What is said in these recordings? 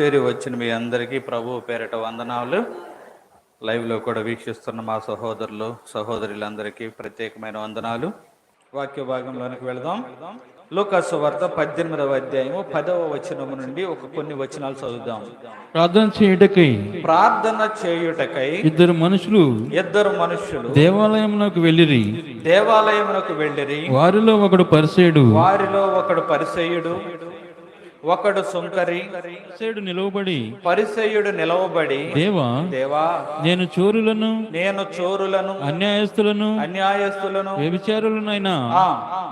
చేరి వచ్చిన మీ అందరికీ ప్రభు పేరిట వందనాలు. లైవ్లో కూడా వీక్షిస్తున్న మా సహోదరులు సహోదరులందరికీ ప్రత్యేకమైన వందనాలు. వాక్య భాగంలోనికి వెళదాం. లూకాసు వార్త పద్దెనిమిదవ అధ్యాయము పదవ వచనము నుండి ఒక కొన్ని వచనాలు చదువుదాం. ప్రార్థన చేయుటకై ప్రార్థన చేయుటకై ఇద్దరు మనుషులు ఇద్దరు మనుష్యులు దేవాలయమునకు వెళ్ళిరి. దేవాలయమునకు వెళ్ళిరి. వారిలో ఒకడు పరిసేయుడు వారిలో ఒకడు పరిసయుడు ఒకడు సుంకరి పరిసేయుడు నిలువబడి పరిసయుడు నిలవబడి దేవా దేవా నేను చోరులను నేను చోరులను అన్యాయస్తులను అన్యాయస్తులను వ్యభిచారులనైనా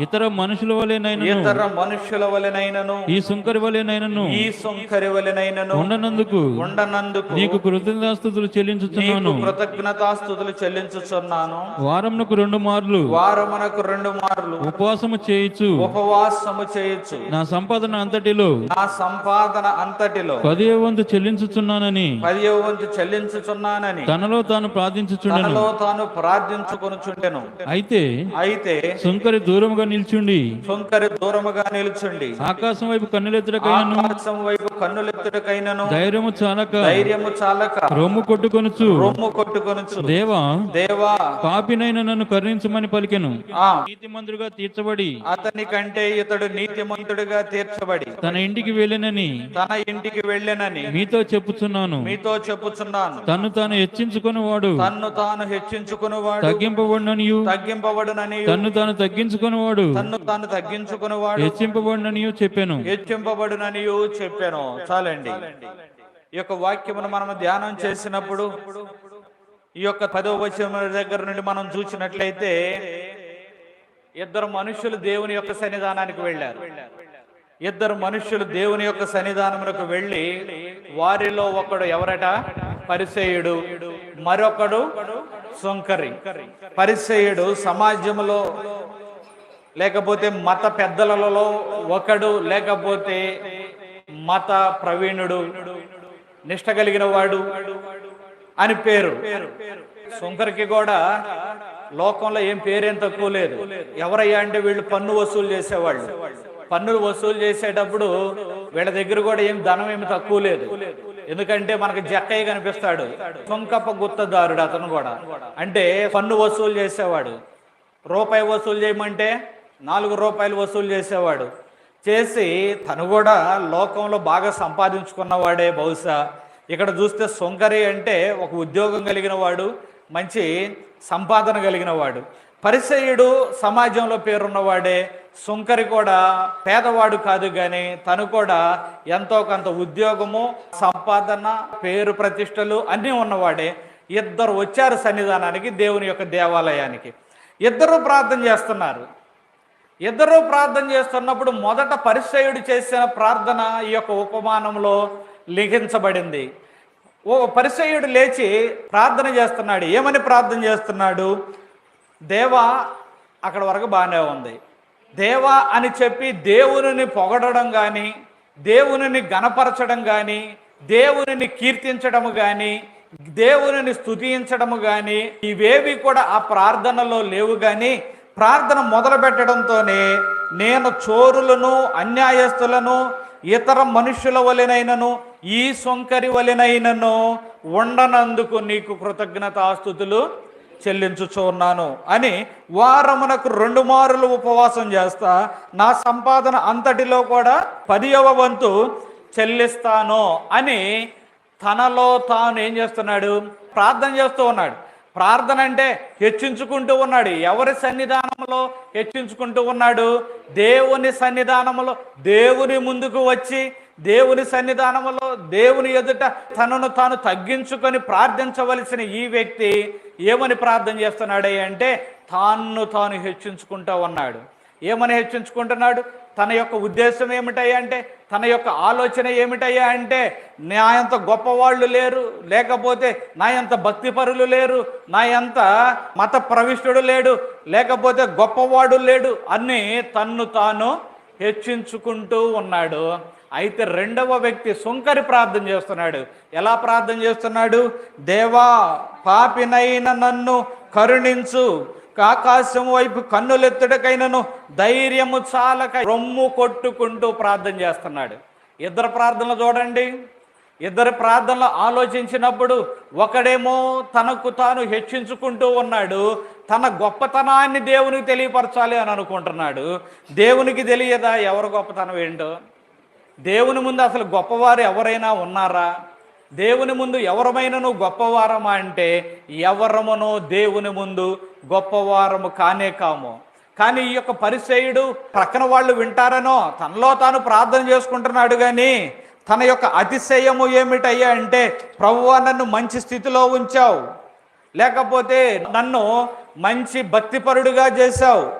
ఇతర మనుషుల వలెనైనను ఇతర మనుష్యుల వలెనైనను ఈ సుంకరి వలెనైనను ఈ సుంకరి వలెనైనను ఉండనందుకు ఉండనందుకు నీకు కృతజ్ఞతాస్తుతులు చెల్లించుచున్నాను. కృతజ్ఞతాస్తుతులు చెల్లించుచున్నాను. వారమునకు రెండు మార్లు వారమునకు రెండు మార్లు ఉపవాసము చేయుచు ఉపవాసము చేయొచ్చు నా సంపాదన అంతటిలో నా సంపాదన అంతటిలో పదివ వంతు చెల్లించుచున్నానని. పదివ వంతు చెల్లించుచున్నానని తనలో తాను ప్రార్థించుచుండెను. తనలో తాను ప్రార్థించుకొనుచుండెను. అయితే అయితే సుంకరి దూరముగా నిల్చుండి. సుంకరి దూరముగా నిలుచుండి. ఆకాశం వైపు కన్నులెత్తడకైనను ఆకాశం వైపు కన్నులెత్తుటకైనను. ధైర్యము చాలక ధైర్యము చాలక రొమ్ము కొట్టుకొనుచు. రొమ్ము కొట్టుకొనుచు. దేవా దేవా పాపినైన నన్ను కరుణించమని పలికెను. ఆ. నీతిమంతుడుగా తీర్చబడి. అతని కంటే ఇతడు నీతిమంతుడిగా తీర్చబడి. తన ఇంటికి వెళ్ళనని తన ఇంటికి వెళ్ళెనని మీతో చెప్పుచున్నాను. మీతో చెప్పుచున్నాను. తన్ను తాను హెచ్చించుకుని వాడు తన్ను తాను హెచ్చించుకునివాడు. తగ్గింపబడిననియు. తగ్గింపబడునని తన్ను తాను తగ్గించుకుని వాడు తన్ను తాను తగ్గించుకునివాడు. హెచ్చింపబడిననియు చెప్పాను. హెచ్చింపబడునని చెప్పాను. చాలండి. ఈ యొక్క వాక్యమును మనం ధ్యానం చేసినప్పుడు ఈ యొక్క పదవ వచనం దగ్గర నుండి మనం చూసినట్లయితే ఇద్దరు మనుషులు దేవుని యొక్క సన్నిధానానికి వెళ్ళారు. ఇద్దరు మనుషులు దేవుని యొక్క సన్నిధానములకు వెళ్ళి వారిలో ఒకడు ఎవరట? పరిసేయుడు మరొకడు సుంకరి. పరిసేయుడు సమాజంలో లేకపోతే మత పెద్దలలో ఒకడు లేకపోతే మత ప్రవీణుడు. నిష్ట కలిగిన వాడు అని పేరు. సుంకరికి కూడా లోకంలో ఏం పేరేం తక్కువ లేదు. ఎవరయ్యా అంటే వీళ్ళు పన్ను వసూలు చేసేవాళ్ళు. పన్నులు వసూలు చేసేటప్పుడు వీళ్ళ దగ్గర కూడా ఏం ధనం ఏమి తక్కువ లేదు. ఎందుకంటే మనకి జక్కయ్య కనిపిస్తాడు. సుంకప్ప గుత్తదారుడు అతను కూడా. అంటే పన్ను వసూలు చేసేవాడు. రూపాయి వసూలు చేయమంటే నాలుగు రూపాయలు వసూలు చేసేవాడు. చేసి తను కూడా లోకంలో బాగా సంపాదించుకున్నవాడే బహుశా. ఇక్కడ చూస్తే సొంకరి అంటే ఒక ఉద్యోగం కలిగిన వాడు మంచి సంపాదన కలిగిన వాడు. పరిసయుడు సమాజంలో పేరున్నవాడే సుంకరి కూడా పేదవాడు కాదు కానీ తను కూడా ఎంతో కొంత ఉద్యోగము సంపాదన పేరు ప్రతిష్టలు అన్నీ ఉన్నవాడే. ఇద్దరు వచ్చారు సన్నిధానానికి దేవుని యొక్క దేవాలయానికి. ఇద్దరు ప్రార్థన చేస్తున్నారు. ఇద్దరు ప్రార్థన చేస్తున్నప్పుడు మొదట పరిచయుడు చేసిన ప్రార్థన ఈ యొక్క ఉపమానంలో లిఖించబడింది. ఓ పరిచయుడు లేచి ప్రార్థన చేస్తున్నాడు. ఏమని ప్రార్థన చేస్తున్నాడు? దేవా అక్కడ వరకు బాగానే ఉంది. దేవా అని చెప్పి దేవుని పొగడడం కానీ దేవుని గణపరచడం కానీ దేవుని కీర్తించడము కానీ దేవుని స్థుతించడము కానీ ఇవేవి కూడా ఆ ప్రార్థనలో లేవు కానీ ప్రార్థన మొదలు పెట్టడంతోనే నేను చోరులను అన్యాయస్తులను ఇతర మనుషుల వలెనైనను ఈ సొంకరి వలెనైనను ఉండనందుకు నీకు చెల్లించుచు ఉన్నాను అని వారమునకు రెండు మారులు ఉపవాసం చేస్తా నా సంపాదన అంతటిలో కూడా పదియవ వంతు చెల్లిస్తాను అని తనలో తాను ఏం చేస్తున్నాడు? ప్రార్థన చేస్తూ ఉన్నాడు. ప్రార్థన అంటే హెచ్చించుకుంటూ ఉన్నాడు. ఎవరి సన్నిధానంలో హెచ్చించుకుంటూ ఉన్నాడు? దేవుని సన్నిధానంలో దేవుని ముందుకు వచ్చి దేవుని సన్నిధానంలో దేవుని ఎదుట తనను తాను తగ్గించుకొని ప్రార్థించవలసిన ఈ వ్యక్తి ఏమని ప్రార్థన చేస్తున్నాడే అంటే తాను తాను హెచ్చించుకుంటూ ఉన్నాడు. ఏమని హెచ్చించుకుంటున్నాడు? తన యొక్క ఉద్దేశం ఏమిటయ్యా అంటే తన యొక్క ఆలోచన ఏమిటయ్యా అంటే నా అంత గొప్పవాళ్ళు లేరు లేకపోతే నా ఎంత భక్తిపరులు లేరు నా ఎంత మత ప్రవిష్టుడు లేడు లేకపోతే గొప్పవాడు లేడు అని తన్ను తాను హెచ్చించుకుంటూ ఉన్నాడు. అయితే రెండవ వ్యక్తి సుంకరి ప్రార్థన చేస్తున్నాడు. ఎలా ప్రార్థన చేస్తున్నాడు? దేవా పాపినైన నన్ను కరుణించు. ఆకాశం వైపు కన్నులెత్తుడకైనను ధైర్యము చాలక రొమ్ము కొట్టుకుంటూ ప్రార్థన చేస్తున్నాడు. ఇద్దరు ప్రార్థనలు చూడండి. ఇద్దరు ప్రార్థనలు ఆలోచించినప్పుడు ఒకడేమో తనకు తాను హెచ్చించుకుంటూ ఉన్నాడు. తన గొప్పతనాన్ని దేవునికి తెలియపరచాలి అని అనుకుంటున్నాడు. దేవునికి తెలియదా ఎవరు గొప్పతనం ఏంటో? దేవుని ముందు అసలు గొప్పవారు ఎవరైనా ఉన్నారా? దేవుని ముందు ఎవరమైనను గొప్పవారమా అంటే ఎవరమునో దేవుని ముందు గొప్పవారము కానే కాము. కానీ ఈ యొక్క పరిచయుడు ప్రక్కన వాళ్ళు వింటారనో తనలో తాను ప్రార్థన చేసుకుంటున్నాడు కానీ తన యొక్క అతిశయము ఏమిటయ్యా అంటే ప్రభువ నన్ను మంచి స్థితిలో ఉంచావు. లేకపోతే నన్ను మంచి భక్తిపరుడుగా చేశావు.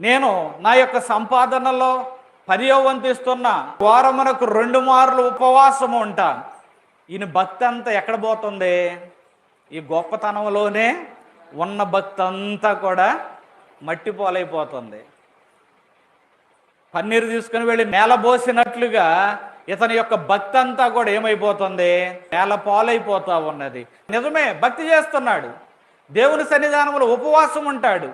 నేను నా యొక్క సంపాదనలో పర్యవంతిస్తున్న వారమునకు రెండు మార్లు ఉపవాసం ఉంటా ఈయన భక్తి అంతా ఎక్కడ పోతుంది? ఈ గొప్పతనంలోనే ఉన్న భక్తి అంతా కూడా మట్టి పోలైపోతుంది. పన్నీరు తీసుకుని వెళ్ళి నేల పోసినట్లుగా ఇతని యొక్క భక్తి అంతా కూడా ఏమైపోతుంది? నేల పాలైపోతా ఉన్నది. నిజమే భక్తి చేస్తున్నాడు. దేవుని సన్నిధానంలో ఉపవాసం ఉంటాడు.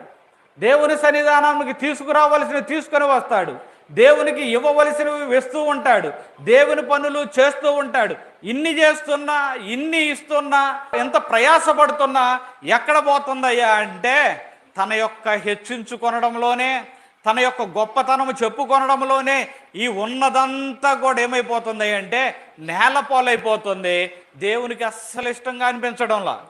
దేవుని సన్నిధానానికి తీసుకురావలసినవి తీసుకొని వస్తాడు. దేవునికి ఇవ్వవలసినవి వేస్తూ ఉంటాడు. దేవుని పనులు చేస్తూ ఉంటాడు. ఇన్ని చేస్తున్నా ఇన్ని ఇస్తున్నా ఎంత ప్రయాసపడుతున్నా ఎక్కడ పోతుందయ్యా అంటే తన యొక్క హెచ్చించుకొనడంలోనే తన యొక్క గొప్పతనము చెప్పుకొనడంలోనే ఈ ఉన్నదంతా కూడా ఏమైపోతుంది అంటే నేల దేవునికి అస్సలు ఇష్టంగా అనిపించడంలా.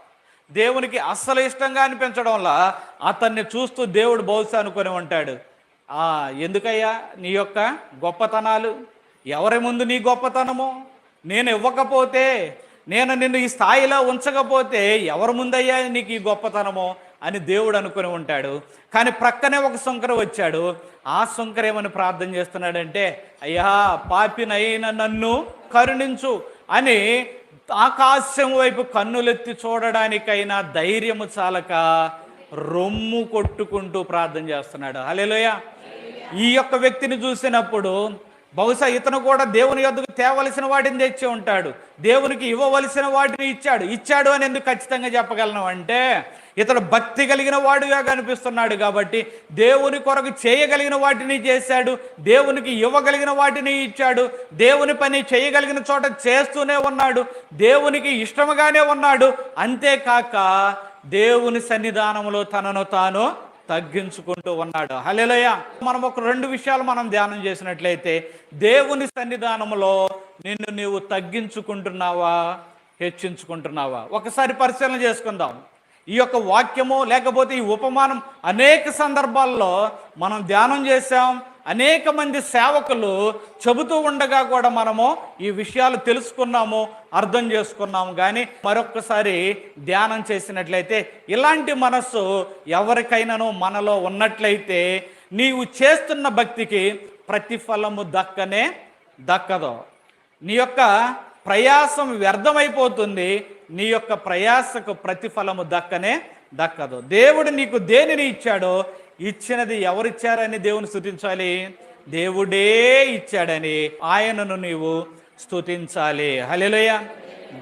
దేవునికి అస్సలు ఇష్టంగా అనిపించడంలా అతన్ని చూస్తూ దేవుడు బహుశా అనుకొని ఉంటాడు. ఎందుకయ్యా? నీ యొక్క గొప్పతనాలు. ఎవరి ముందు నీ గొప్పతనము నేను ఇవ్వకపోతే నేను నిన్ను ఈ స్థాయిలో ఉంచకపోతే ఎవరి ముందయ్యా నీకు ఈ గొప్పతనము అని దేవుడు అనుకుని ఉంటాడు. కానీ ప్రక్కనే ఒక శంకర వచ్చాడు. ఆ శంకర ఏమని ప్రార్థన చేస్తున్నాడంటే అయ్యా పాపినైన నన్ను కరుణించు అని ఆకాశం వైపు కన్నులెత్తి చూడడానికైనా ధైర్యము చాలక రొమ్ము కొట్టుకుంటూ ప్రార్థన చేస్తున్నాడు. హలేలోయ ఈ యొక్క వ్యక్తిని చూసినప్పుడు బహుశా ఇతను కూడా దేవుని యొద్దకు తేవలసిన వాటిని తెచ్చి ఉంటాడు. దేవునికి ఇవ్వవలసిన వాటిని ఇచ్చాడు. ఇచ్చాడు అని ఎందుకు ఖచ్చితంగా చెప్పగలను అంటే ఇతడు భక్తి కలిగిన వాడుగా కనిపిస్తున్నాడు కాబట్టి దేవుని కొరకు చేయగలిగిన వాటిని చేశాడు. దేవునికి ఇవ్వగలిగిన వాటిని ఇచ్చాడు. దేవుని పని చేయగలిగిన చోట చేస్తూనే ఉన్నాడు. దేవునికి ఇష్టముగానే ఉన్నాడు. అంతేకాక దేవుని సన్నిధానంలో తనను తాను తగ్గించుకుంటూ ఉన్నాడు. హల్లెలూయా. మనం ఒక రెండు విషయాలు మనం ధ్యానం చేసినట్లయితే దేవుని సన్నిధానంలో నిన్ను నీవు తగ్గించుకుంటున్నావా హెచ్చించుకుంటున్నావా? ఒకసారి పరిశీలన చేసుకుందాం. ఈ యొక్క వాక్యము లేకపోతే ఈ ఉపమానం అనేక సందర్భాల్లో మనం ధ్యానం చేసాం అనేక మంది సేవకులు చెబుతూ ఉండగా కూడా మనము ఈ విషయాలు తెలుసుకున్నాము అర్థం చేసుకున్నాము. కానీ మరొక్కసారి ధ్యానం చేసినట్లయితే ఇలాంటి మనస్సు ఎవరికైనాను మనలో ఉన్నట్లయితే నీవు చేస్తున్న భక్తికి ప్రతిఫలము దక్కనే దక్కదు. నీ యొక్క ప్రయాసం వ్యర్థమైపోతుంది నీ యొక్క ప్రయాసకు ప్రతిఫలము దక్కనే దక్కదు. దేవుడు నీకు దేనిని ఇచ్చాడో ఇచ్చినది ఎవరిచ్చారని దేవుని స్థుతించాలి దేవుడే ఇచ్చాడని ఆయనను నీవు స్థుతించాలి హల్లెలూయ.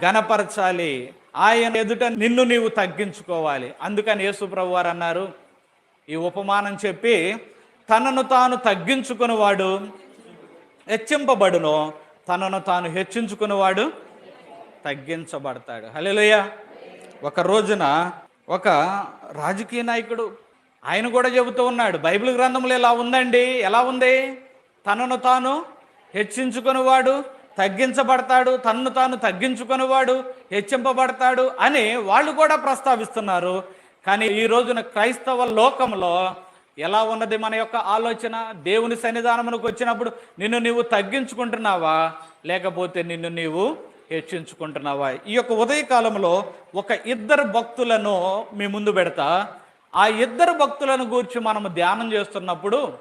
గణపరచాలి. ఆయన ఎదుట నిన్ను నీవు తగ్గించుకోవాలి. అందుకని యేసు ప్రభు వారు అన్నారు ఈ ఉపమానం చెప్పి తనను తాను తగ్గించుకునేవాడు హెచ్చింపబడును తనను తాను హెచ్చించుకునేవాడు తగ్గించబడతాడు. హలోయ ఒక రోజున ఒక రాజకీయ నాయకుడు ఆయన కూడా చెబుతూ ఉన్నాడు బైబిల్ గ్రంథంలో ఎలా ఉందండి? ఎలా ఉంది? తనను తాను హెచ్చించుకునేవాడు తగ్గించబడతాడు తనను తాను తగ్గించుకునేవాడు హెచ్చింపబడతాడు అని వాళ్ళు కూడా ప్రస్తావిస్తున్నారు. కానీ ఈ రోజున క్రైస్తవ లోకంలో ఎలా ఉన్నది మన యొక్క ఆలోచన? దేవుని సన్నిధానమునకు వచ్చినప్పుడు నిన్ను నీవు తగ్గించుకుంటున్నావా? లేకపోతే నిన్ను నీవు హెచ్చించుకుంటున్నావా? ఈ యొక్క ఉదయకాలంలో ఒక ఇద్దరు భక్తులను మీ ముందు పెడతా. ఆ ఇద్దరు భక్తులను గూర్చి మనము ధ్యానం చేస్తున్నప్పుడు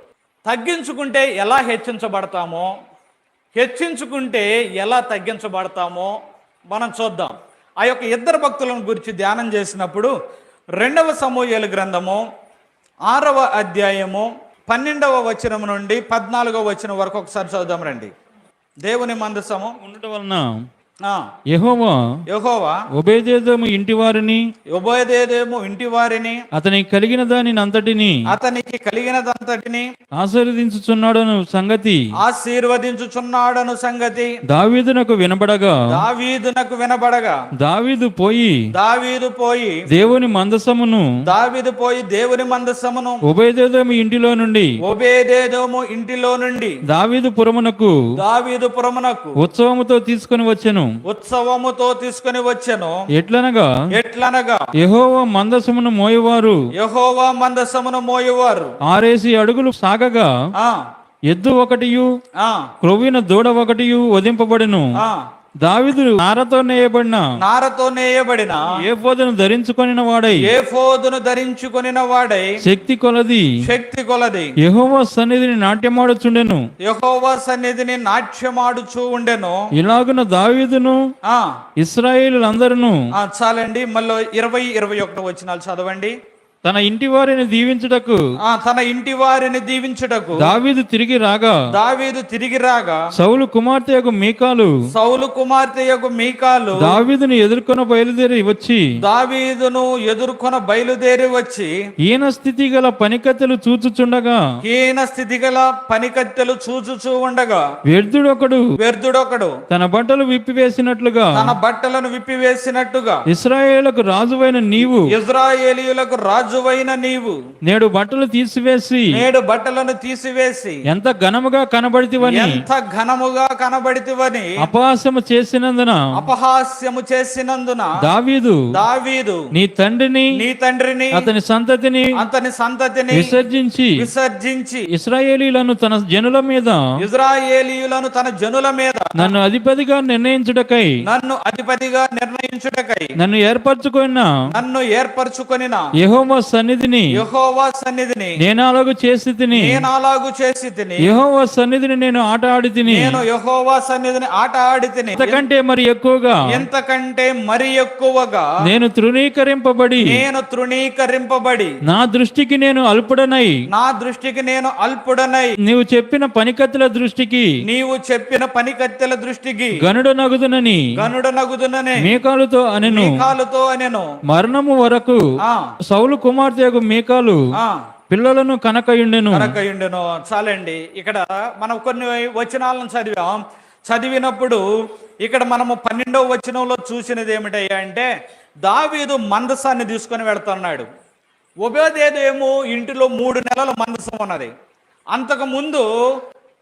తగ్గించుకుంటే ఎలా హెచ్చించబడతామో హెచ్చించుకుంటే ఎలా తగ్గించబడతామో మనం చూద్దాం. ఆ యొక్క ఇద్దరు భక్తులను గురించి ధ్యానం చేసినప్పుడు రెండవ సమూహేలు గ్రంథము ఆరవ అధ్యాయము పన్నెండవ వచనం నుండి పద్నాలుగవ వచనం వరకు ఒకసారి చదుదాం రండి. దేవుని మందసము. ఉండటం వలన యెహోవా యెహోవా ఒబేదేదోము ఇంటి వారిని ఉభయదేదేమో ఇంటి వారిని అతనికి కలిగిన దానిని అంతటిని అతనికి కలిగినదంతటిని ఆశీర్వదించుచున్నాడను సంగతి. ఆశీర్వదించుచున్నాడను సంగతి. దావీదునకు వినబడగా దావీదునకు వినబడగా దావీదు పోయి దావీదు పోయి దేవుని మందసమును దావీదు పోయి దేవుని మందసమును ఉభయదేదోము ఇంటిలో నుండి ఒబేదేదోము ఇంటిలో నుండి దావీదు పురమునకు దావీదు పురమునకు ఉత్సవముతో తీసుకుని వచ్చెను. ఉత్సవముతో తీసుకుని వచ్చెను. ఎట్లనగా? ఎట్లనగా? యెహోవా మందసమును మోయవారు. యెహోవా మందసమును మోయువారు. ఆరేసి అడుగులు సాగగా. ఆ. ఎద్దు ఒకటియు ఆ. క్రొవ్విన దూడ ఒకటియు వధింపబడెను. ఆ దావీదు నారతో నేయబడిన నారతో నేయబడిన ఏ పోదను ధరించుకొనిన వాడై ఏ ఫోదును ధరించుకొనిన వాడై శక్తి కొలది. శక్తి కొలది. యెహోవా సన్నిధిని నాట్యమాడుచుండెను. యెహోవా సన్నిధిని నాట్యమాడుచూ ఉండెను. ఇలాగున దావీదును ఆ. ఇస్రాయేలులందరూ ఆ చాలండి మళ్ళీ ఇరవై ఇరవై ఒకటి వచ్చినాలు చదవండి. తన ఇంటి వారిని దీవించుటకు ఆ తన ఇంటి వారిని దీవించుటకు దావీదు తిరిగి రాగా దావీదు తిరిగి రాగా సౌలు కుమార్తె యొక్క మీకాలు సౌలు కుమార్తె యొక్క మీకాలు దావీదును ఎదుర్కొన బయలుదేరి వచ్చి దావీదును ఎదుర్కొన బయలుదేరి వచ్చి ఈయన స్థితి గల పనికత్తెలు చూచుచుండగా హీన స్థితి గల పనికత్తెలు చూచుచూ ఉండగా వ్యర్థుడొకడు వ్యర్థుడొకడు తన బట్టలు విప్పివేసినట్లుగా తన బట్టలను విప్పివేసినట్టుగా ఇస్రాయేలుకు రాజువైన నీవు ఇజ్రాయేలీయులకు రాజువైన నీవు. నేడు బట్టలు తీసివేసి నేడు బట్టలను తీసివేసి ఎంత ఘనముగా కనబడితివని ఎంత ఘనముగా కనబడితివని అపహాస్యము చేసినందున అపహాస్యము చేసినందున దావీదు దావీదు నీ తండ్రిని నీ తండ్రిని అతని సంతతిని అతని సంతతిని విసర్జించి విసర్జించి ఇస్రాయేలీలను తన జనుల మీద ఇజ్రాయేలీయులను తన జనుల మీద నన్ను అధిపతిగా నిర్ణయించుటకై నన్ను అధిపతిగా నిర్ణయించుటకై నన్ను ఏర్పరచుకున్న నన్ను ఏర్పరచుకొనిన యెహోవా సన్నిధిని యెహోవా సన్నిధిని నేను అలాగు చేసి తిని నేను అలాగు చేసి తిని యెహోవా సన్నిధిని నేను ఆట ఆడి తిని నేను యెహోవా సన్నిధిని ఆట ఆడి తిని ఎంతకంటే మరి ఎక్కువగా ఎంతకంటే మరి ఎక్కువగా నేను తృణీకరింపబడి నేను తృణీకరింపబడి నా దృష్టికి నేను అల్పుడనై నా దృష్టికి నేను అల్పుడనై నీవు చెప్పిన పనికత్తుల దృష్టికి నీవు చెప్పిన పనికత్తెల దృష్టికి గనుడనగుదునని గనుడనగుదుననే మేకాలుతో అనెను కాలుతో అనెను. మరణము వరకు సౌలు కుమార్తె మేకాలు ఆ. పిల్లలను కనకయుండెను. కనకయుండెను. చాలండి. ఇక్కడ మనం కొన్ని వచనాలను చదివాం. చదివినప్పుడు ఇక్కడ మనము పన్నెండవ వచనంలో చూసినది ఏమిటయ్యా అంటే దావీదు మందసాన్ని తీసుకొని వెళ్తున్నాడు. ఉభయదేదేమో ఇంటిలో మూడు నెలల మందసం ఉన్నది. అంతకు ముందు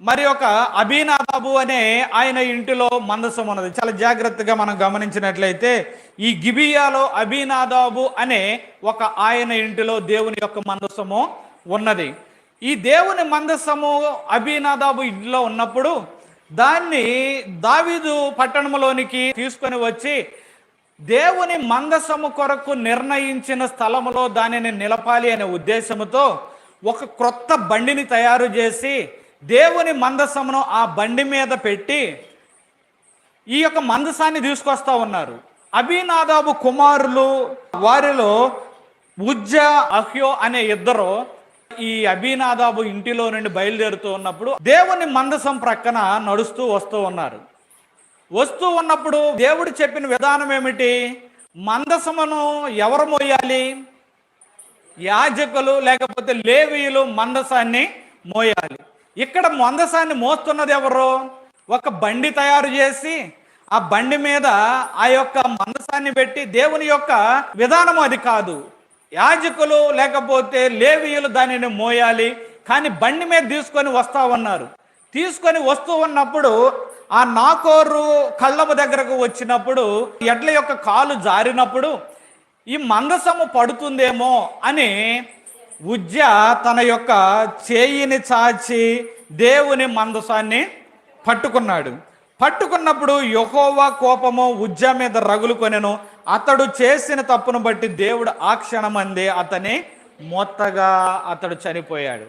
మరి ఒక అభినాదాబు అనే ఆయన ఇంటిలో మందసం ఉన్నది. చాలా జాగ్రత్తగా మనం గమనించినట్లయితే ఈ గిబియాలో అభినాదాబు అనే ఒక ఆయన ఇంటిలో దేవుని యొక్క మందసము ఉన్నది. ఈ దేవుని మందసము అభినాదాబు ఇంట్లో ఉన్నప్పుడు దాన్ని దావీదు పట్టణంలోనికి తీసుకొని వచ్చి దేవుని మందసము కొరకు నిర్ణయించిన స్థలములో దానిని నిలపాలి అనే ఉద్దేశముతో ఒక క్రొత్త బండిని తయారు చేసి దేవుని మందసమును ఆ బండి మీద పెట్టి ఈ యొక్క మందసాన్ని తీసుకొస్తా ఉన్నారు. అభినాదాబు కుమారులు వారిలో ఉజ్జ అహ్యో అనే ఇద్దరు ఈ అభినాదాబు ఇంటిలో నుండి బయలుదేరుతూ ఉన్నప్పుడు దేవుని మందసం ప్రక్కన నడుస్తూ వస్తూ ఉన్నారు. వస్తూ ఉన్నప్పుడు దేవుడు చెప్పిన విధానం ఏమిటి? మందసమును ఎవరు మోయాలి? యాజకులు లేకపోతే లేవీయులు మందసాన్ని మోయాలి. ఇక్కడ మందసాన్ని మోస్తున్నది ఎవరు? ఒక బండి తయారు చేసి ఆ బండి మీద ఆ యొక్క మందసాన్ని పెట్టి దేవుని యొక్క విధానం అది కాదు. యాజకులు లేకపోతే లేవీయులు దానిని మోయాలి కానీ బండి మీద తీసుకొని వస్తా ఉన్నారు. తీసుకొని వస్తూ ఉన్నప్పుడు ఆ నాకోరు కళ్ళము దగ్గరకు వచ్చినప్పుడు ఎడ్ల యొక్క కాలు జారినప్పుడు ఈ మందసము పడుతుందేమో అని ఉజ్జ తన యొక్క చేయిని చాచి దేవుని మందసాన్ని పట్టుకున్నాడు. పట్టుకున్నప్పుడు యహోవా కోపము ఉజ్జ మీద రగులుకొనెను. అతడు చేసిన తప్పును బట్టి దేవుడు ఆ క్షణమందే అతని మొత్తగా అతడు చనిపోయాడు.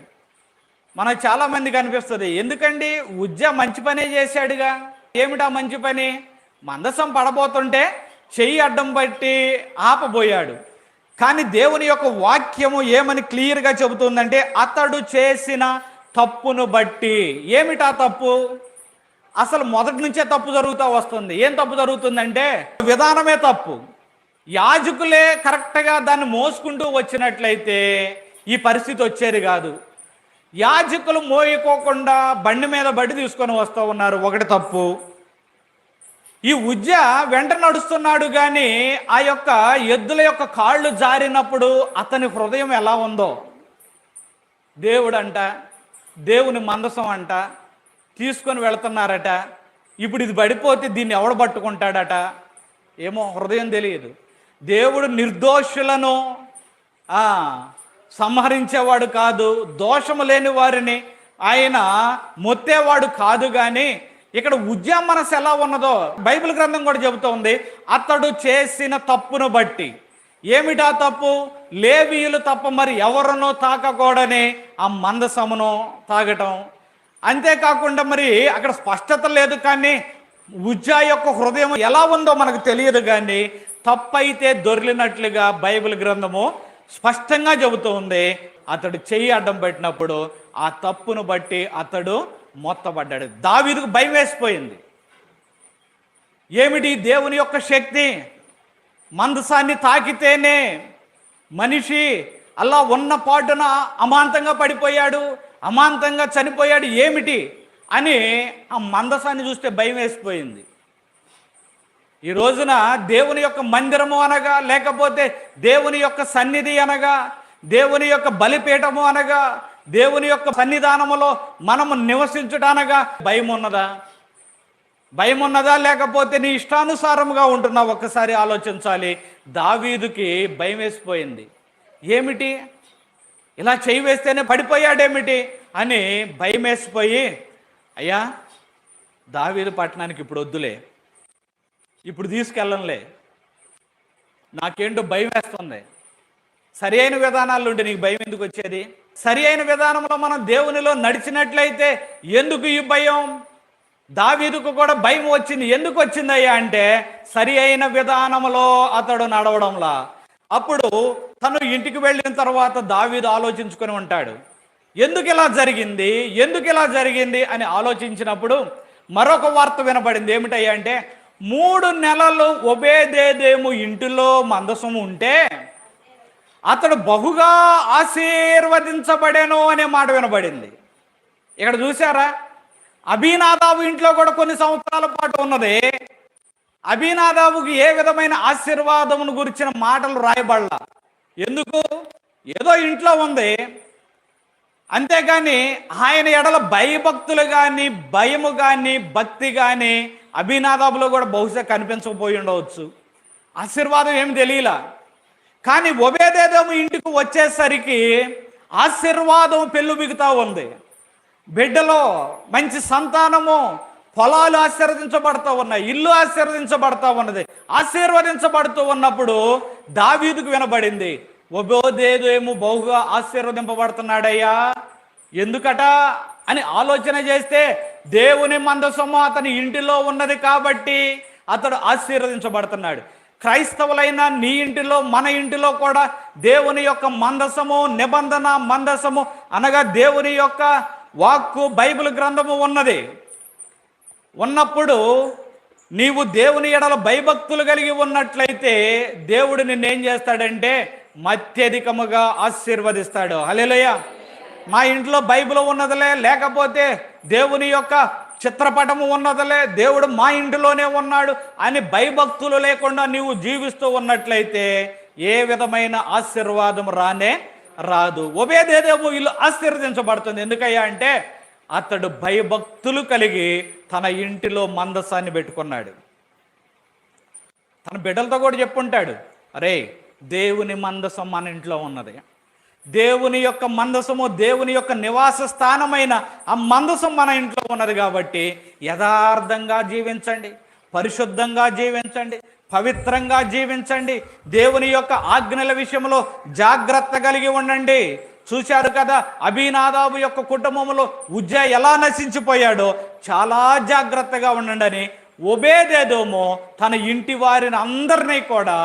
మనకు చాలామందికి అనిపిస్తుంది ఎందుకండి ఉజ్జ మంచి పనే చేశాడుగా? ఏమిటా మంచి పని? మందసం పడబోతుంటే చెయ్యి అడ్డం పట్టి ఆపబోయాడు. కానీ దేవుని యొక్క వాక్యము ఏమని క్లియర్గా చెబుతుందంటే అతడు చేసిన తప్పును బట్టి. ఏమిటా తప్పు? అసలు మొదటి నుంచే తప్పు జరుగుతూ వస్తుంది. ఏం తప్పు జరుగుతుందంటే విధానమే తప్పు. యాజకులే కరెక్ట్గా దాన్ని మోసుకుంటూ వచ్చినట్లయితే ఈ పరిస్థితి వచ్చేది కాదు. యాజకులు మోయకోకుండా బండి మీద బడి తీసుకొని వస్తూ ఉన్నారు. ఒకటి తప్పు. ఈ ఉజ్జ వెంట నడుస్తున్నాడు కానీ ఆ యొక్క ఎద్దుల యొక్క కాళ్ళు జారినప్పుడు అతని హృదయం ఎలా ఉందో? దేవుడు అంట దేవుని మందసం అంట తీసుకొని వెళుతున్నారట. ఇప్పుడు ఇది పడిపోతే దీన్ని ఎవడు పట్టుకుంటాడట? ఏమో హృదయం తెలియదు. దేవుడు నిర్దోషులను సంహరించేవాడు కాదు దోషము లేని వారిని ఆయన మొత్తేవాడు కాదు కానీ ఇక్కడ ఉద్యమ మనసు ఎలా ఉన్నదో బైబిల్ గ్రంథం కూడా చెబుతోంది అతడు చేసిన తప్పును బట్టి. ఏమిటా తప్పు? లేవీయులు తప్ప మరి ఎవరినో తాకకూడని ఆ మందసమును తాగటం. అంతేకాకుండా మరి అక్కడ స్పష్టత లేదు కానీ ఉజ్జా యొక్క హృదయం ఎలా ఉందో మనకు తెలియదు కానీ తప్పైతే దొరిలినట్లుగా బైబిల్ గ్రంథము స్పష్టంగా చెబుతూ ఉంది. అతడు చెయ్యి అడ్డం పెట్టినప్పుడు ఆ తప్పును బట్టి అతడు మొత్తపడ్డాడు దావీదుకు భయం వేసిపోయింది. ఏమిటి దేవుని యొక్క శక్తి? మందసాన్ని తాకితేనే మనిషి అలా ఉన్న పాటున అమాంతంగా పడిపోయాడు అమాంతంగా చనిపోయాడు ఏమిటి అని ఆ మందసాన్ని చూస్తే భయం వేసిపోయింది. ఈ రోజున దేవుని యొక్క మందిరము అనగా లేకపోతే దేవుని యొక్క సన్నిధి అనగా దేవుని యొక్క బలిపీఠము అనగా దేవుని యొక్క సన్నిధానములో మనము నివసించటానగా భయం ఉన్నదా? భయం ఉన్నదా? లేకపోతే నీ ఇష్టానుసారముగా ఉంటున్నా ఒక్కసారి ఆలోచించాలి. దావీదుకి భయం వేసిపోయింది. ఏమిటి? ఇలా చేయి వేస్తేనే పడిపోయాడేమిటి? అని భయం వేసిపోయి అయ్యా దావీదు పట్టణానికి ఇప్పుడు వద్దులే. ఇప్పుడు తీసుకెళ్ళంలే నాకేంటో భయం వేస్తుంది. సరి అయిన విధానాలు ఉంటే నీకు భయం ఎందుకు వచ్చేది? సరి అయిన విధానంలో మనం దేవునిలో నడిచినట్లయితే ఎందుకు ఈ భయం? దావీదుకు కూడా భయం వచ్చింది. ఎందుకు వచ్చిందయ్యా అంటే సరి అయిన విధానంలో అతడు నడవడంలా. అప్పుడు తను ఇంటికి వెళ్ళిన తర్వాత దావీదు ఆలోచించుకొని ఉంటాడు. ఎందుకు ఇలా జరిగింది? ఎందుకు ఇలా జరిగింది? అని ఆలోచించినప్పుడు మరొక వార్త వినబడింది. ఏమిటయ్యా అంటే మూడు నెలలు ఒబేదేదేము ఇంటిలో మందసము ఉంటే అతడు బహుగా ఆశీర్వదించబడేను అనే మాట వినబడింది. ఇక్కడ చూసారా అభినాదాబు ఇంట్లో కూడా కొన్ని సంవత్సరాల పాటు ఉన్నది. అభినాదాబుకి ఏ విధమైన ఆశీర్వాదమును గురించిన మాటలు రాయబడలా. ఎందుకు? ఏదో ఇంట్లో ఉంది. అంతేగాని ఆయన ఎడల భయభక్తులు కానీ భయము కానీ భక్తి కానీ అభినాదాబులో కూడా బహుశా కనిపించకపోయి ఉండవచ్చు. ఆశీర్వాదం ఏం తెలియలా? కానీ ఒబేదేదము ఇంటికి వచ్చేసరికి ఆశీర్వాదం పెళ్ళు మిగుతా ఉంది. బిడ్డలో మంచి సంతానము పొలాలు ఆశీర్వదించబడతా ఉన్నాయి ఇల్లు ఆశీర్వదించబడతా ఉన్నది. ఆశీర్వదించబడుతూ ఉన్నప్పుడు దావీదుకు వినబడింది ఒబోదేదేమో బహుగా ఆశీర్వదింపబడుతున్నాడయ్యా? ఎందుకట? అని ఆలోచన చేస్తే దేవుని మందసము అతని ఇంటిలో ఉన్నది కాబట్టి అతడు ఆశీర్వదించబడుతున్నాడు. క్రైస్తవులైన నీ ఇంటిలో మన ఇంటిలో కూడా దేవుని యొక్క మందసము నిబంధన మందసము అనగా దేవుని యొక్క వాక్కు బైబిల్ గ్రంథము ఉన్నది. ఉన్నప్పుడు నీవు దేవుని ఎడల భయభక్తులు కలిగి ఉన్నట్లయితే దేవుడు నిన్నేం చేస్తాడంటే మత్యధికముగా ఆశీర్వదిస్తాడు. అలెలయ్య మా ఇంట్లో బైబిల్ ఉన్నదిలే లేకపోతే దేవుని యొక్క చిత్రపటము ఉన్నదలే దేవుడు మా ఇంటిలోనే ఉన్నాడు అని భయభక్తులు లేకుండా నీవు జీవిస్తూ ఉన్నట్లయితే ఏ విధమైన ఆశీర్వాదం రానే రాదు. ఉభయదేదేమో ఇల్లు ఆశీర్వదించబడుతుంది. ఎందుకయ్యా అంటే అతడు భయభక్తులు కలిగి తన ఇంటిలో మందసాన్ని పెట్టుకున్నాడు. తన బిడ్డలతో కూడా చెప్పుంటాడు అరే దేవుని మందసం మన ఇంట్లో ఉన్నది. దేవుని యొక్క మందసము దేవుని యొక్క నివాస స్థానమైన ఆ మందసం మన ఇంట్లో ఉన్నది కాబట్టి యథార్థంగా జీవించండి పరిశుద్ధంగా జీవించండి పవిత్రంగా జీవించండి దేవుని యొక్క ఆజ్ఞల విషయంలో జాగ్రత్త కలిగి ఉండండి. చూశారు కదా అభినాదాబు యొక్క కుటుంబంలో ఉజ్జ ఎలా నశించిపోయాడో చాలా జాగ్రత్తగా ఉండండి అని ఒబేదేదోమో తన ఇంటి వారిని అందరినీ కూడా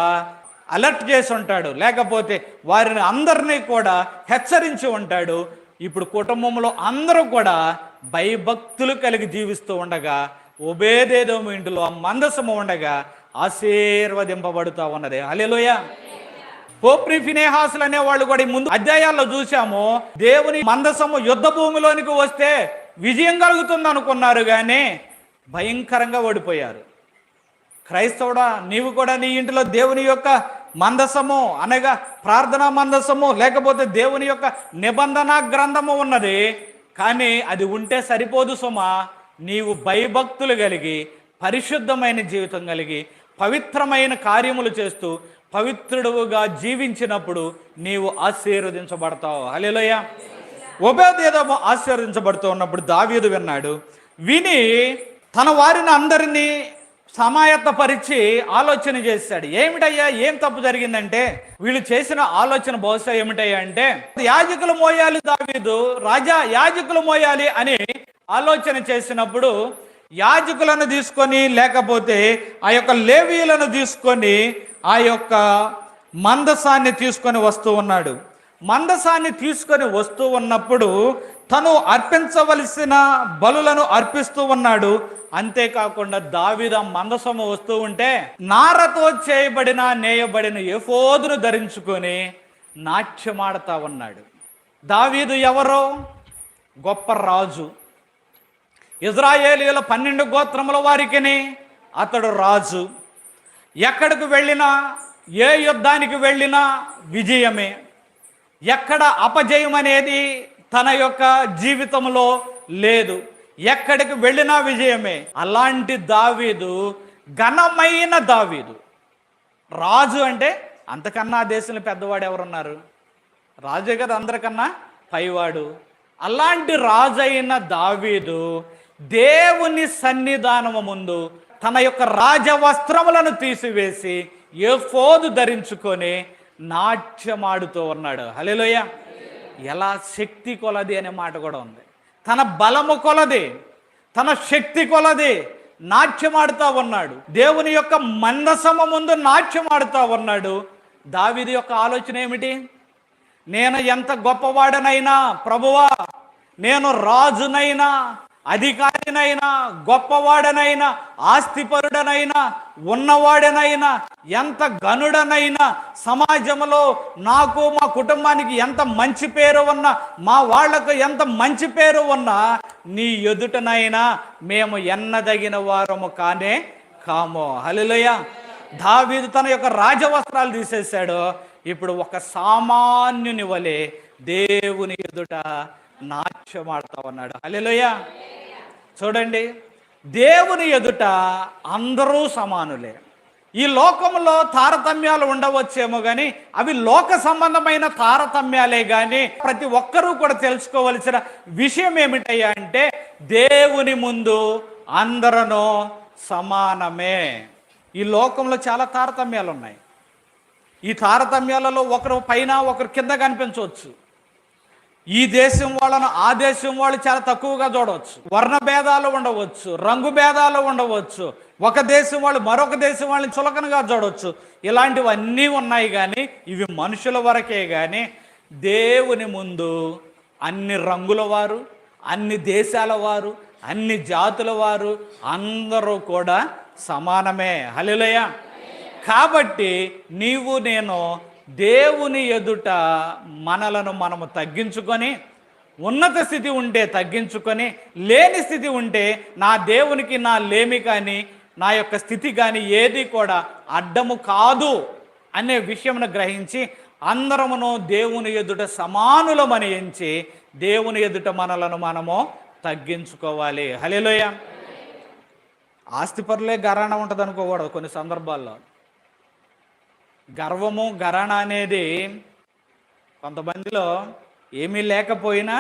అలర్ట్ చేసి ఉంటాడు. లేకపోతే వారిని అందరినీ కూడా హెచ్చరించి ఉంటాడు. ఇప్పుడు కుటుంబంలో అందరూ కూడా భయభక్తులు కలిగి జీవిస్తూ ఉండగా ఉబేదేదోము ఇంటిలో మందసము ఉండగా ఆశీర్వదింపబడుతూ ఉన్నది. అలెలోయ పోప్రి ఫినేహాసులు అనే వాళ్ళు కూడా ముందు అధ్యాయాల్లో చూసాము దేవుని మందసము యుద్ధ భూమిలోనికి వస్తే విజయం కలుగుతుంది అనుకున్నారు కానీ భయంకరంగా ఓడిపోయారు. క్రైస్తవుడా నీవు కూడా నీ ఇంటిలో దేవుని యొక్క మందసము అనగా ప్రార్థనా మందసము లేకపోతే దేవుని యొక్క నిబంధన గ్రంథము ఉన్నది. కానీ అది ఉంటే సరిపోదు సుమా. నీవు భయభక్తులు కలిగి పరిశుద్ధమైన జీవితం కలిగి పవిత్రమైన కార్యములు చేస్తూ పవిత్రుడుగా జీవించినప్పుడు నీవు ఆశీర్వదించబడతావు. హల్లెలూయ. ఉభయదేదము ఆశీర్వదించబడుతూ ఉన్నప్పుడు దావీదు విన్నాడు విని తన వారిని అందరినీ సమాయత్తపరిచి ఆలోచన చేశాడు. ఏమిటయ్యా? ఏం తప్పు జరిగిందంటే వీళ్ళు చేసిన ఆలోచన బహుశా ఏమిటయ్యా అంటే యాజకులు మోయాలి దావీదు రాజా యాజకులు మోయాలి అని ఆలోచన చేసినప్పుడు యాజకులను తీసుకొని లేకపోతే ఆ యొక్క లేవీలను తీసుకొని ఆ యొక్క మందసాన్ని తీసుకొని వస్తూ ఉన్నాడు. మందసాన్ని తీసుకొని వస్తూ ఉన్నప్పుడు తను అర్పించవలసిన బలులను అర్పిస్తూ ఉన్నాడు. అంతేకాకుండా దావిద మందసము వస్తూ ఉంటే నారతో చేయబడిన నేయబడిన ఎఫోదును ధరించుకొని నాట్యమాడతా ఉన్నాడు. దావీదు ఎవరో? గొప్ప రాజు. ఇజ్రాయేలీల పన్నెండు గోత్రముల వారికిని అతడు రాజు. ఎక్కడికి వెళ్ళినా ఏ యుద్ధానికి వెళ్ళినా విజయమే. ఎక్కడ అపజయం అనేది తన యొక్క జీవితంలో లేదు. ఎక్కడికి వెళ్ళినా విజయమే. అలాంటి దావీదు ఘనమైన దావీదు. రాజు అంటే అంతకన్నా దేశంలో పెద్దవాడు ఎవరున్నారు? రాజే కదా అందరికన్నా పైవాడు. అలాంటి రాజు అయిన దావీదు దేవుని సన్నిధానము ముందు తన యొక్క రాజవస్త్రములను తీసివేసి ఏ ఫోదు ధరించుకొని నాట్యమాడుతూ ఉన్నాడు. హలేలోయ ఎలా శక్తి కొలది అనే మాట కూడా ఉంది. తన బలము కొలది తన శక్తి కొలది నాట్యమాడుతూ ఉన్నాడు. దేవుని యొక్క మందసమ ముందు నాట్యమాడుతూ ఉన్నాడు. దావిది యొక్క ఆలోచన ఏమిటి? నేను ఎంత గొప్పవాడనైనా ప్రభువా నేను రాజునైనా అధికారినైనా గొప్పవాడనైనా ఆస్తిపరుడనైనా ఉన్నవాడనైనా ఎంత గనుడనైనా సమాజంలో నాకు మా కుటుంబానికి ఎంత మంచి పేరు ఉన్నా మా వాళ్ళకు ఎంత మంచి పేరు ఉన్నా నీ ఎదుటనైనా మేము ఎన్నదగిన వారము కానే కామో. హలిలోయ దావీదు తన యొక్క రాజవస్త్రాలు తీసేశాడు. ఇప్పుడు ఒక సామాన్యుని వలె దేవుని ఎదుట నాట్యమాడుతా ఉన్నాడు హలిలోయ చూడండి దేవుని ఎదుట అందరూ సమానులే. ఈ లోకంలో తారతమ్యాలు ఉండవచ్చేమో కానీ అవి లోక సంబంధమైన తారతమ్యాలే కానీ ప్రతి ఒక్కరూ కూడా తెలుసుకోవలసిన విషయం ఏమిటయ్యా అంటే దేవుని ముందు అందరూ సమానమే. ఈ లోకంలో చాలా తారతమ్యాలు ఉన్నాయి ఈ తారతమ్యాలలో ఒకరు పైన ఒకరు కింద కనిపించవచ్చు. ఈ దేశం వాళ్ళను ఆ దేశం వాళ్ళు చాలా తక్కువగా చూడవచ్చు. వర్ణ భేదాలు ఉండవచ్చు రంగు భేదాలు ఉండవచ్చు. ఒక దేశం వాళ్ళు మరొక దేశం వాళ్ళని చులకనగా చూడవచ్చు. ఇలాంటివన్నీ ఉన్నాయి కానీ ఇవి మనుషుల వరకే కానీ దేవుని ముందు అన్ని రంగుల వారు అన్ని దేశాల వారు అన్ని జాతుల వారు అందరూ కూడా సమానమే. హలిలయ కాబట్టి నీవు నేను దేవుని ఎదుట మనలను మనము తగ్గించుకొని ఉన్నత స్థితి ఉంటే తగ్గించుకొని లేని స్థితి ఉంటే నా దేవునికి నా లేమి కానీ నా యొక్క స్థితి కానీ ఏది కూడా అడ్డము కాదు అనే విషయమును గ్రహించి అందరమును దేవుని ఎదుట సమానులమని ఎంచి దేవుని ఎదుట మనలను మనము తగ్గించుకోవాలి. హలేలోయ ఆస్తిపరులే గరాణ ఉంటుంది అనుకోకూడదు కొన్ని సందర్భాల్లో. గర్వము గరణ అనేది కొంతమందిలో ఏమీ లేకపోయినా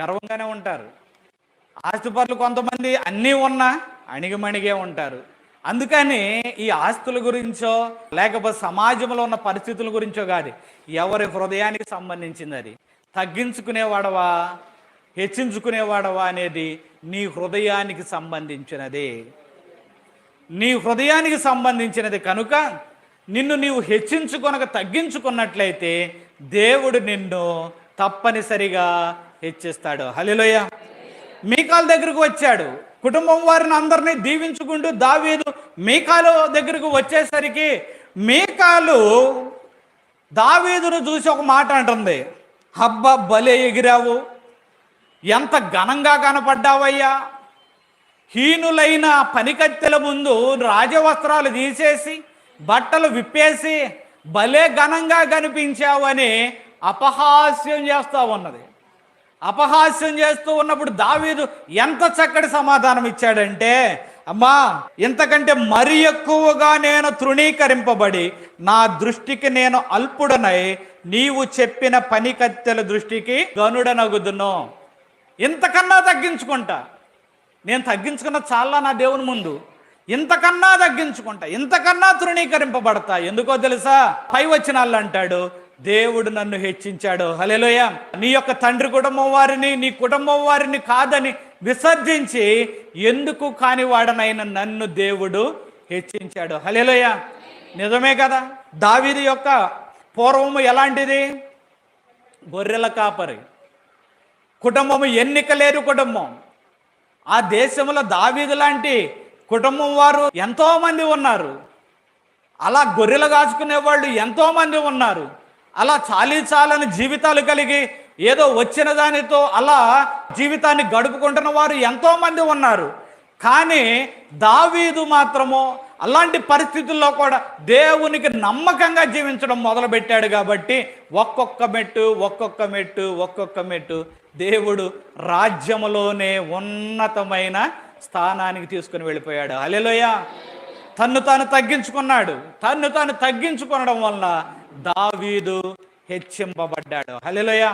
గర్వంగానే ఉంటారు. ఆస్తిపరులు కొంతమంది అన్నీ ఉన్నా అణిగిమణిగే ఉంటారు. అందుకని ఈ ఆస్తుల గురించో లేకపోతే సమాజంలో ఉన్న పరిస్థితుల గురించో కాదు ఎవరి హృదయానికి సంబంధించింది అది. తగ్గించుకునేవాడవా హెచ్చించుకునేవాడవా అనేది నీ హృదయానికి సంబంధించినది. నీ హృదయానికి సంబంధించినది కనుక నిన్ను నీవు హెచ్చించుకొనక తగ్గించుకున్నట్లయితే దేవుడు నిన్ను తప్పనిసరిగా హెచ్చిస్తాడు. హలిలోయ మీకాల దగ్గరకు వచ్చాడు. కుటుంబం వారిని అందరినీ దీవించుకుంటూ దావీదు మీకాలు దగ్గరకు వచ్చేసరికి మీకాలు దావీదును చూసి ఒక మాట అంటుంది. హబ్బ బలే ఎగిరావు. ఎంత ఘనంగా కనపడ్డావయ్యా. హీనులైన పనికత్తెల ముందు రాజవస్త్రాలు తీసేసి బట్టలు విప్పేసి భలే ఘనంగా కనిపించావని అపహాస్యం చేస్తూ ఉన్నది. అపహాస్యం చేస్తూ ఉన్నప్పుడు దావీదు ఎంత చక్కటి సమాధానం ఇచ్చాడంటే అమ్మా ఇంతకంటే మరి ఎక్కువగా నేను తృణీకరింపబడి నా దృష్టికి నేను అల్పుడనై నీవు చెప్పిన పనికత్తెల దృష్టికి గనుడనగుదును ఇంతకన్నా తగ్గించుకుంటా. నేను తగ్గించుకున్న చాలా నా దేవుని ముందు. ఇంతకన్నా తగ్గించుకుంటా ఇంతకన్నా తృణీకరింపబడతా. ఎందుకో తెలుసా? పై వచ్చిన వాళ్ళు అంటాడు దేవుడు నన్ను హెచ్చించాడు. హలేలోయ నీ యొక్క తండ్రి కుటుంబం వారిని నీ కుటుంబం వారిని కాదని విసర్జించి ఎందుకు కాని వాడనైన నన్ను దేవుడు హెచ్చించాడు. హలేలోయ నిజమే కదా? దావీది యొక్క పూర్వము ఎలాంటిది? గొర్రెల కాపరి. కుటుంబము ఎన్నిక లేరు కుటుంబం. ఆ దేశంలో దావీదు లాంటి కుటుంబం వారు ఎంతో మంది ఉన్నారు. అలా గొర్రెలు కాచుకునే వాళ్ళు ఎంతో మంది ఉన్నారు. అలా చాలీ చాలని జీవితాలు కలిగి ఏదో వచ్చిన దానితో అలా జీవితాన్ని గడుపుకుంటున్న వారు ఎంతో మంది ఉన్నారు. కానీ దావీదు మాత్రము అలాంటి పరిస్థితుల్లో కూడా దేవునికి నమ్మకంగా జీవించడం మొదలుపెట్టాడు కాబట్టి ఒక్కొక్క మెట్టు ఒక్కొక్క మెట్టు ఒక్కొక్క మెట్టు దేవుడు రాజ్యములోనే ఉన్నతమైన స్థానానికి తీసుకుని వెళ్ళిపోయాడు. అలెలోయ తన్ను తాను తగ్గించుకున్నాడు. తన్ను తాను తగ్గించుకొనడం వల్ల దావీదు హెచ్చింపబడ్డాడు. హలెలోయ